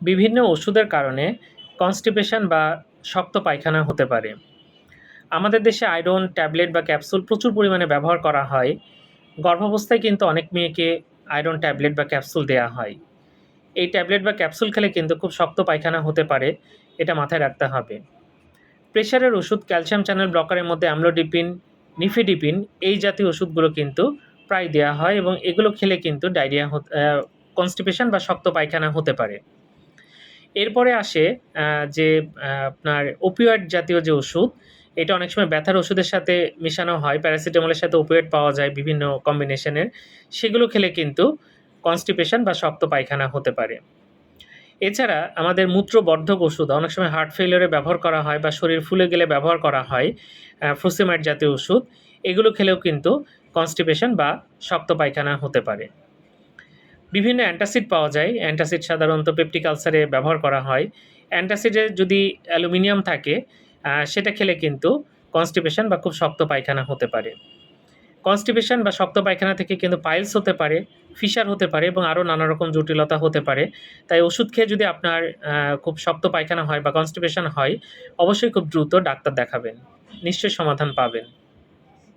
বিভিন্ন ওষুধের কারণে কনস্টিপেশন বা শক্ত পায়খানা হতে পারে। আমাদের দেশে আয়রন ট্যাবলেট বা ক্যাপসুল প্রচুর পরিমাণে ব্যবহার করা হয়। গর্ভাবস্থায় কিন্তু অনেক মেয়েকে আয়রন ট্যাবলেট বা ক্যাপসুল দেওয়া হয়। এই ট্যাবলেট বা ক্যাপসুল খেলে কিন্তু খুব শক্ত পায়খানা হতে পারে, এটা মাথায় রাখতে হবে। প্রেশারের ওষুধ ক্যালসিয়াম চ্যানেল ব্লকারের মধ্যে অ্যামলোডিপিন নিফিডিপিন এই জাতীয় ওষুধগুলো কিন্তু প্রায় দেওয়া হয় এবং এগুলো খেলে কিন্তু ডায়রিয়া কনস্টিপেশন বা শক্ত পায়খানা হতে পারে। এরপরে আসে যে আপনার ওপিওয়েড জাতীয় যে ওষুধ, এটা অনেক সময় ব্যথার ওষুধের সাথে মেশানো হয় প্যারাসিটামলের সাথে ওপিওয়েড পাওয়া যায় বিভিন্ন কম্বিনেশনের সেগুলো খেলে কিন্তু কনস্টিপেশন বা শক্ত পায়খানা হতে পারে। এছাড়া আমাদের মূত্রবর্ধক ওষুধ, অনেক সময় হার্ট ফেলিওরে ব্যবহার করা হয় বা শরীর ফুলে গেলে ব্যবহার করা হয় ফ্রুসিমাইড জাতীয় ওষুধ, এগুলো খেলেও কিন্তু কনস্টিপেশন বা শক্ত পায়খানা হতে পারে। বিভিন্ন অ্যান্টাসিড পাওয়া যায়। অ্যান্টাসিড সাধারণত পেপটিক আলসারে ব্যবহার করা হয়। অ্যান্টাসিডে যদি অ্যালুমিনিয়াম থাকে সেটা খেলে কিন্তু কনস্টিপেশন বা খুব শক্ত পায়খানা হতে পারে। কনস্টিপেশন বা শক্ত পায়খানা থেকে কিন্তু পাইলস হতে পারে, ফিশার হতে পারে এবং আরও নানা রকম জটিলতা হতে পারে। তাই ওষুধ খেয়ে যদি আপনার খুব শক্ত পায়খানা হয় বা কনস্টিপেশন হয়, অবশ্যই খুব দ্রুত ডাক্তার দেখাবেন। নিশ্চয়ই সমাধান পাবেন।